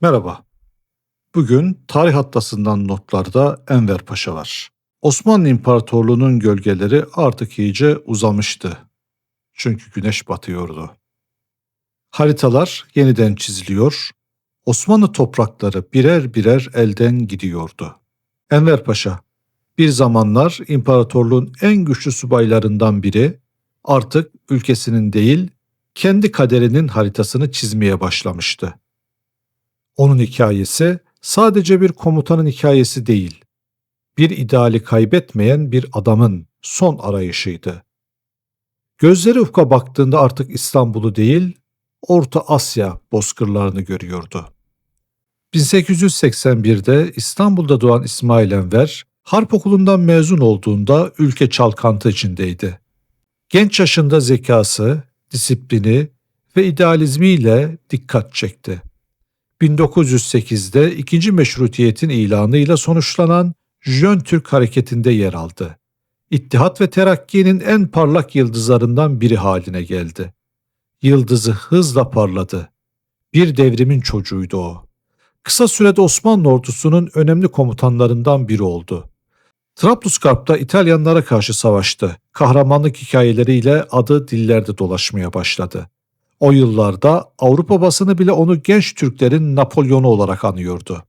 Merhaba. Bugün tarih atlasından notlarda Enver Paşa var. Osmanlı İmparatorluğu'nun gölgeleri artık iyice uzamıştı. Çünkü güneş batıyordu. Haritalar yeniden çiziliyor, Osmanlı toprakları birer birer elden gidiyordu. Enver Paşa, bir zamanlar imparatorluğun en güçlü subaylarından biri, artık ülkesinin değil, kendi kaderinin haritasını çizmeye başlamıştı. Onun hikayesi sadece bir komutanın hikayesi değil, bir ideali kaybetmeyen bir adamın son arayışıydı. Gözleri ufka baktığında artık İstanbul'u değil, Orta Asya bozkırlarını görüyordu. 1881'de İstanbul'da doğan İsmail Enver, harp okulundan mezun olduğunda ülke çalkantı içindeydi. Genç yaşında zekası, disiplini ve idealizmiyle dikkat çekti. 1908'de ikinci meşrutiyetin ilanıyla sonuçlanan Jön Türk hareketinde yer aldı. İttihat ve Terakki'nin en parlak yıldızlarından biri haline geldi. Yıldızı hızla parladı. Bir devrimin çocuğuydu o. Kısa sürede Osmanlı ordusunun önemli komutanlarından biri oldu. Trablusgarp'ta İtalyanlara karşı savaştı. Kahramanlık hikayeleriyle adı dillerde dolaşmaya başladı. O yıllarda Avrupa basını bile onu genç Türklerin Napolyon'u olarak anıyordu.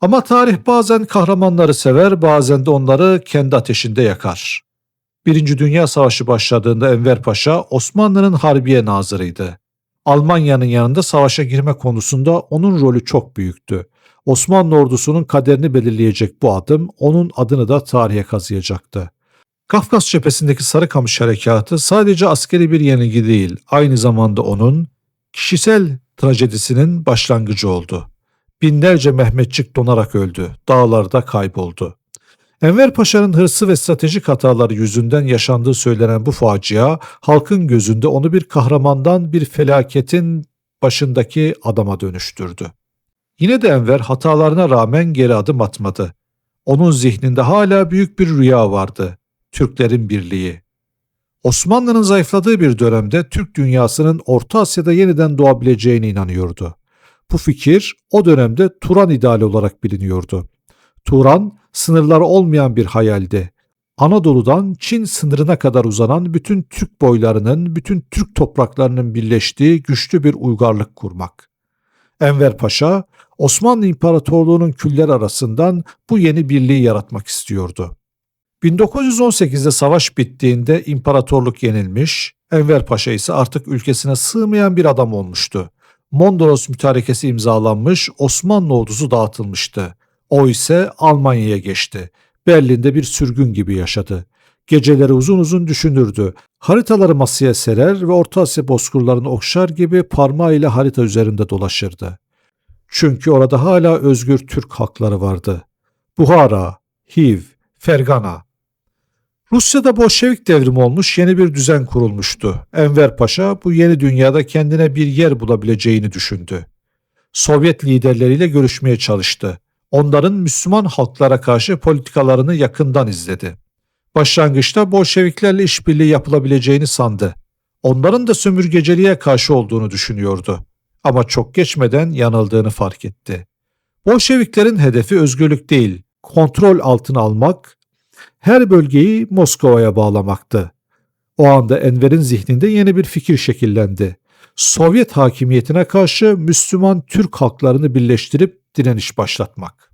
Ama tarih bazen kahramanları sever, bazen de onları kendi ateşinde yakar. Birinci Dünya Savaşı başladığında Enver Paşa Osmanlı'nın harbiye nazırıydı. Almanya'nın yanında savaşa girme konusunda onun rolü çok büyüktü. Osmanlı ordusunun kaderini belirleyecek bu adım onun adını da tarihe kazıyacaktı. Kafkas cephesindeki Sarıkamış Harekatı sadece askeri bir yenilgi değil, aynı zamanda onun kişisel trajedisinin başlangıcı oldu. Binlerce Mehmetçik donarak öldü, dağlarda kayboldu. Enver Paşa'nın hırsı ve stratejik hataları yüzünden yaşandığı söylenen bu facia, halkın gözünde onu bir kahramandan bir felaketin başındaki adama dönüştürdü. Yine de Enver hatalarına rağmen geri adım atmadı. Onun zihninde hala büyük bir rüya vardı. Türklerin birliği. Osmanlı'nın zayıfladığı bir dönemde Türk dünyasının Orta Asya'da yeniden doğabileceğine inanıyordu. Bu fikir o dönemde Turan ideali olarak biliniyordu. Turan sınırları olmayan bir hayaldi. Anadolu'dan Çin sınırına kadar uzanan bütün Türk boylarının, bütün Türk topraklarının birleştiği güçlü bir uygarlık kurmak. Enver Paşa, Osmanlı İmparatorluğu'nun küller arasından bu yeni birliği yaratmak istiyordu. 1918'de savaş bittiğinde imparatorluk yenilmiş, Enver Paşa ise artık ülkesine sığmayan bir adam olmuştu. Mondros mütarekesi imzalanmış, Osmanlı ordusu dağıtılmıştı. O ise Almanya'ya geçti. Berlin'de bir sürgün gibi yaşadı. Geceleri uzun uzun düşünürdü. Haritaları masaya serer ve Orta Asya bozkırlarını okşar gibi parmağıyla harita üzerinde dolaşırdı. Çünkü orada hala özgür Türk halkları vardı. Buhara, Hiv, Fergana, Rusya'da Bolşevik devrimi olmuş, yeni bir düzen kurulmuştu. Enver Paşa bu yeni dünyada kendine bir yer bulabileceğini düşündü. Sovyet liderleriyle görüşmeye çalıştı. Onların Müslüman halklara karşı politikalarını yakından izledi. Başlangıçta Bolşeviklerle işbirliği yapılabileceğini sandı. Onların da sömürgeciliğe karşı olduğunu düşünüyordu. Ama çok geçmeden yanıldığını fark etti. Bolşeviklerin hedefi özgürlük değil, kontrol altına almak her bölgeyi Moskova'ya bağlamaktı. O anda Enver'in zihninde yeni bir fikir şekillendi. Sovyet hakimiyetine karşı Müslüman Türk halklarını birleştirip direniş başlatmak.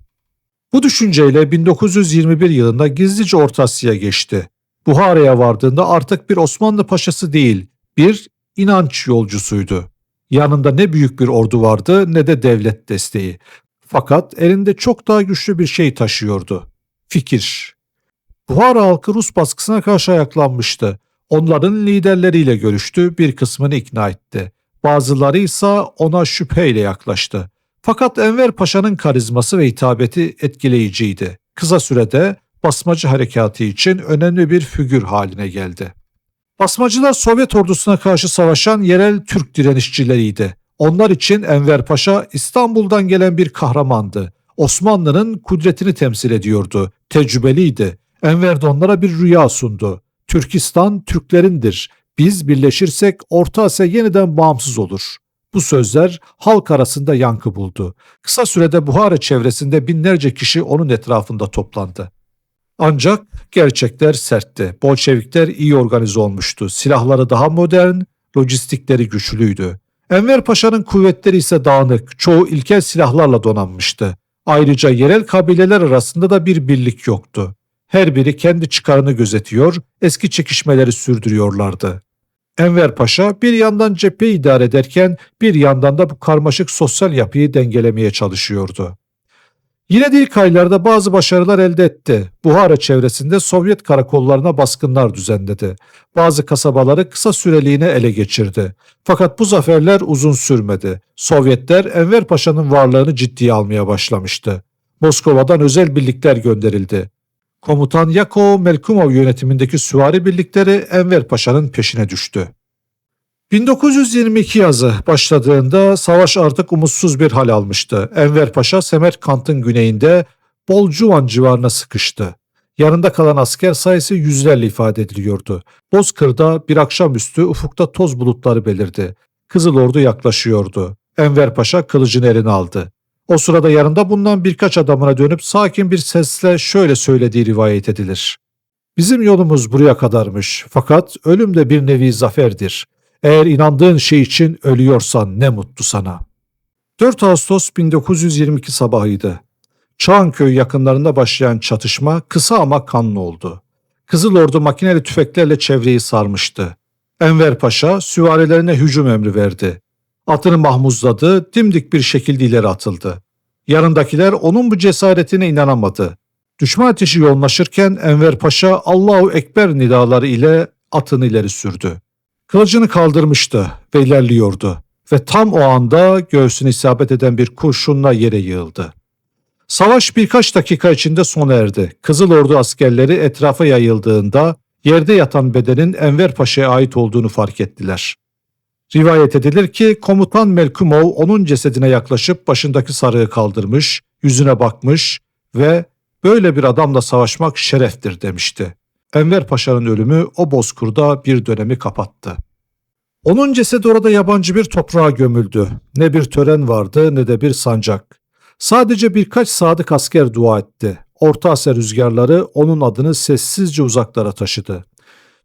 Bu düşünceyle 1921 yılında gizlice Orta Asya'ya geçti. Buhara'ya vardığında artık bir Osmanlı paşası değil, bir inanç yolcusuydu. Yanında ne büyük bir ordu vardı ne de devlet desteği. Fakat elinde çok daha güçlü bir şey taşıyordu. Fikir. Buhara halkı Rus baskısına karşı ayaklanmıştı. Onların liderleriyle görüştü, bir kısmını ikna etti. Bazıları ise ona şüpheyle yaklaştı. Fakat Enver Paşa'nın karizması ve hitabeti etkileyiciydi. Kısa sürede basmacı harekatı için önemli bir figür haline geldi. Basmacılar Sovyet ordusuna karşı savaşan yerel Türk direnişçileriydi. Onlar için Enver Paşa İstanbul'dan gelen bir kahramandı. Osmanlı'nın kudretini temsil ediyordu. Tecrübeliydi. Enver de onlara bir rüya sundu. Türkistan Türklerindir. Biz birleşirsek Orta Asya yeniden bağımsız olur. Bu sözler halk arasında yankı buldu. Kısa sürede Buhara çevresinde binlerce kişi onun etrafında toplandı. Ancak gerçekler sertti. Bolşevikler iyi organize olmuştu. Silahları daha modern, lojistikleri güçlüydü. Enver Paşa'nın kuvvetleri ise dağınık, çoğu ilkel silahlarla donanmıştı. Ayrıca yerel kabileler arasında da bir birlik yoktu. Her biri kendi çıkarını gözetiyor, eski çekişmeleri sürdürüyorlardı. Enver Paşa bir yandan cepheyi idare ederken bir yandan da bu karmaşık sosyal yapıyı dengelemeye çalışıyordu. Yine de ilk aylarda bazı başarılar elde etti. Buhara çevresinde Sovyet karakollarına baskınlar düzenledi. Bazı kasabaları kısa süreliğine ele geçirdi. Fakat bu zaferler uzun sürmedi. Sovyetler Enver Paşa'nın varlığını ciddiye almaya başlamıştı. Moskova'dan özel birlikler gönderildi. Komutan Yakov Melkumov yönetimindeki süvari birlikleri Enver Paşa'nın peşine düştü. 1922 yazı başladığında savaş artık umutsuz bir hal almıştı. Enver Paşa Semerkant'ın güneyinde Bolcuvan civarına sıkıştı. Yanında kalan asker sayısı yüzlerle ifade ediliyordu. Bozkır'da bir akşamüstü ufukta toz bulutları belirdi. Kızıl Ordu yaklaşıyordu. Enver Paşa kılıcını eline aldı. O sırada yanında bulunan birkaç adamına dönüp sakin bir sesle şöyle söylediği rivayet edilir. Bizim yolumuz buraya kadarmış fakat ölüm de bir nevi zaferdir. Eğer inandığın şey için ölüyorsan ne mutlu sana. 4 Ağustos 1922 sabahıydı. Çağanköy yakınlarında başlayan çatışma kısa ama kanlı oldu. Kızıl Ordu makineli tüfeklerle çevreyi sarmıştı. Enver Paşa süvarilerine hücum emri verdi. Atını mahmuzladı, dimdik bir şekilde ileri atıldı. Yanındakiler onun bu cesaretine inanamadı. Düşman ateşi yoğunlaşırken Enver Paşa Allahu Ekber nidaları ile atını ileri sürdü. Kılıcını kaldırmıştı ve ilerliyordu ve tam o anda göğsüne isabet eden bir kurşunla yere yığıldı. Savaş birkaç dakika içinde sona erdi. Kızıl Ordu askerleri etrafa yayıldığında yerde yatan bedenin Enver Paşa'ya ait olduğunu fark ettiler. Rivayet edilir ki komutan Melkumov onun cesedine yaklaşıp başındaki sarığı kaldırmış, yüzüne bakmış ve böyle bir adamla savaşmak şereftir demişti. Enver Paşa'nın ölümü o bozkurda bir dönemi kapattı. Onun cesedi orada yabancı bir toprağa gömüldü. Ne bir tören vardı ne de bir sancak. Sadece birkaç sadık asker dua etti. Orta Asya rüzgarları onun adını sessizce uzaklara taşıdı.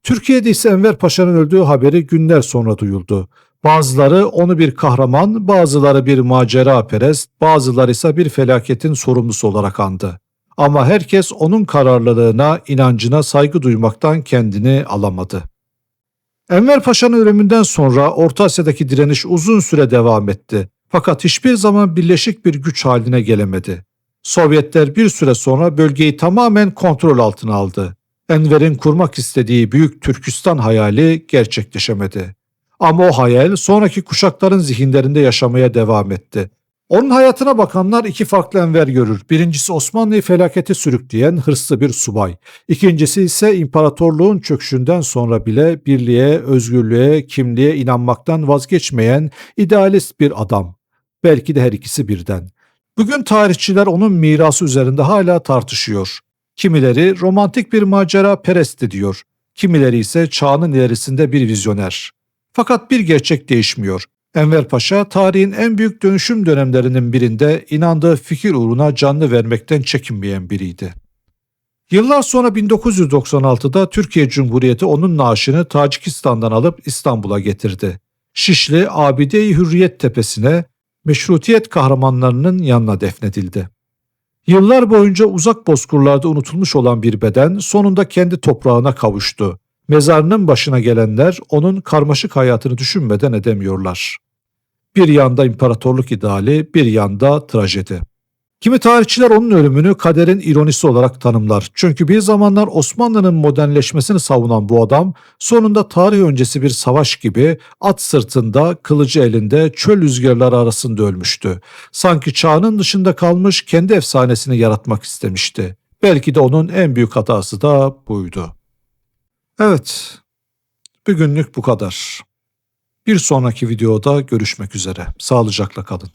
Türkiye'de ise Enver Paşa'nın öldüğü haberi günler sonra duyuldu. Bazıları onu bir kahraman, bazıları bir macera perest, bazıları ise bir felaketin sorumlusu olarak andı. Ama herkes onun kararlılığına, inancına saygı duymaktan kendini alamadı. Enver Paşa'nın ölümünden sonra Orta Asya'daki direniş uzun süre devam etti. Fakat hiçbir zaman birleşik bir güç haline gelemedi. Sovyetler bir süre sonra bölgeyi tamamen kontrol altına aldı. Enver'in kurmak istediği Büyük Türkistan hayali gerçekleşemedi. Ama o hayal sonraki kuşakların zihinlerinde yaşamaya devam etti. Onun hayatına bakanlar iki farklı enver görür. Birincisi Osmanlı'yı felakete sürükleyen hırslı bir subay. İkincisi ise imparatorluğun çöküşünden sonra bile birliğe, özgürlüğe, kimliğe inanmaktan vazgeçmeyen idealist bir adam. Belki de her ikisi birden. Bugün tarihçiler onun mirası üzerinde hala tartışıyor. Kimileri romantik bir macera perestti diyor. Kimileri ise çağının ilerisinde bir vizyoner. Fakat bir gerçek değişmiyor. Enver Paşa tarihin en büyük dönüşüm dönemlerinin birinde inandığı fikir uğruna canlı vermekten çekinmeyen biriydi. Yıllar sonra 1996'da Türkiye Cumhuriyeti onun naaşını Tacikistan'dan alıp İstanbul'a getirdi. Şişli Abide-i Hürriyet Tepesi'ne meşrutiyet kahramanlarının yanına defnedildi. Yıllar boyunca uzak bozkurlarda unutulmuş olan bir beden sonunda kendi toprağına kavuştu. Mezarının başına gelenler onun karmaşık hayatını düşünmeden edemiyorlar. Bir yanda imparatorluk ideali, bir yanda trajedi. Kimi tarihçiler onun ölümünü kaderin ironisi olarak tanımlar. Çünkü bir zamanlar Osmanlı'nın modernleşmesini savunan bu adam sonunda tarih öncesi bir savaş gibi at sırtında, kılıcı elinde çöl rüzgarları arasında ölmüştü. Sanki çağının dışında kalmış kendi efsanesini yaratmak istemişti. Belki de onun en büyük hatası da buydu. Evet, bugünlük bu kadar. Bir sonraki videoda görüşmek üzere. Sağlıcakla kalın.